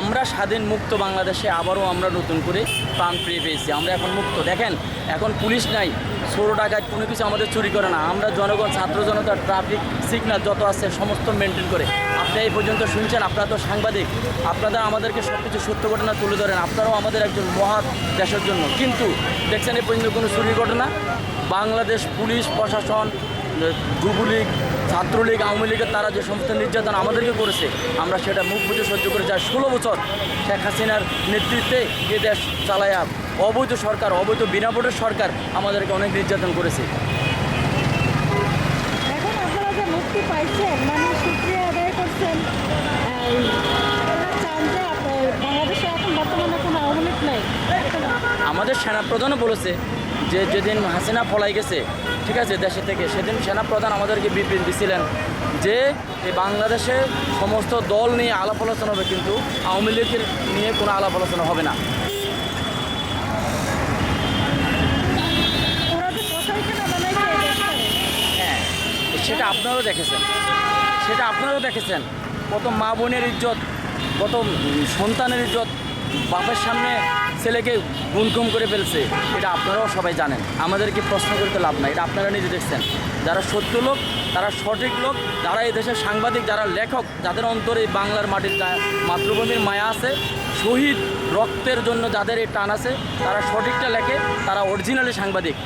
আমরা স্বাধীন মুক্ত বাংলাদেশে আবারও আমরা নতুন করে প্রাণ ফিরে পেয়েছি। আমরা এখন মুক্ত। দেখেন, এখন পুলিশ নাই। ষোলো টাকায় কোনো কিছু আমাদের চুরি করে না। আমরা জনগণ, ছাত্র জনতা ট্রাফিক সিগনাল যত আছে সমস্ত মেনটেন করে। আপনি এই পর্যন্ত শুনছেন, আপনারা তো সাংবাদিক। আপনারা আমাদেরকে সব কিছু সত্য ঘটনা তুলে ধরেন। আপনারাও আমাদের একজন মহৎ দেশের জন্য। কিন্তু দেখছেন এই পর্যন্ত কোনো চুরি ঘটনা? বাংলাদেশ পুলিশ প্রশাসন যুবলীগ ছাত্রলীগ আওয়ামী লীগের তারা যে সমস্ত নির্যাতন আমাদেরকে করেছে আমরা সেটা মুখ বুঝে সহ্য করে যাই। ষোলো বছর শেখ হাসিনার নেতৃত্বে এ দেশ চালায়া অবৈধ সরকার অবৈধ বিনা ভোটের সরকার আমাদেরকে অনেক নির্যাতন করেছে। এখন আপনারা যে মুক্তি পাইছেন মানে সুক্রিয়া আদায় করছেন আমাদের সেনাপ্রধানও বলেছে যে যেদিন হাসিনা পলাই গেছে ঠিক আছে দেশে থেকে। সেদিন সেনাপ্রধান আমাদেরকে বিবৃতি দিছিলেন যে এই বাংলাদেশে সমস্ত দল নিয়ে আলাপ আলোচনা হবে কিন্তু আওয়ামী লীগের নিয়ে কোনো আলাপ আলোচনা হবে না। দেশটারে, হ্যাঁ সেটা আপনারাও দেখেছেন। সেটা আপনারাও দেখেছেন। কত মা বোনের ইজ্জত কত সন্তানের ইজ্জত বাপের সামনে ছেলেকে গুনকুম করে ফেলছে, এটা আপনারাও সবাই জানেন। আমাদেরকে প্রশ্ন করতে লাভ নাই, এটা আপনারা নিজে দেখছেন। যারা সত্য লোক, তারা সঠিক লোক, যারা এই দেশের সাংবাদিক, যারা লেখক, যাদের অন্তরে এই বাংলার মাটির মাতৃভূমির মায়া আছে, শহীদ রক্তের জন্য যাদের এই টান আছে, তারা সঠিকটা লেখে, তারা অরিজিনালি সাংবাদিক।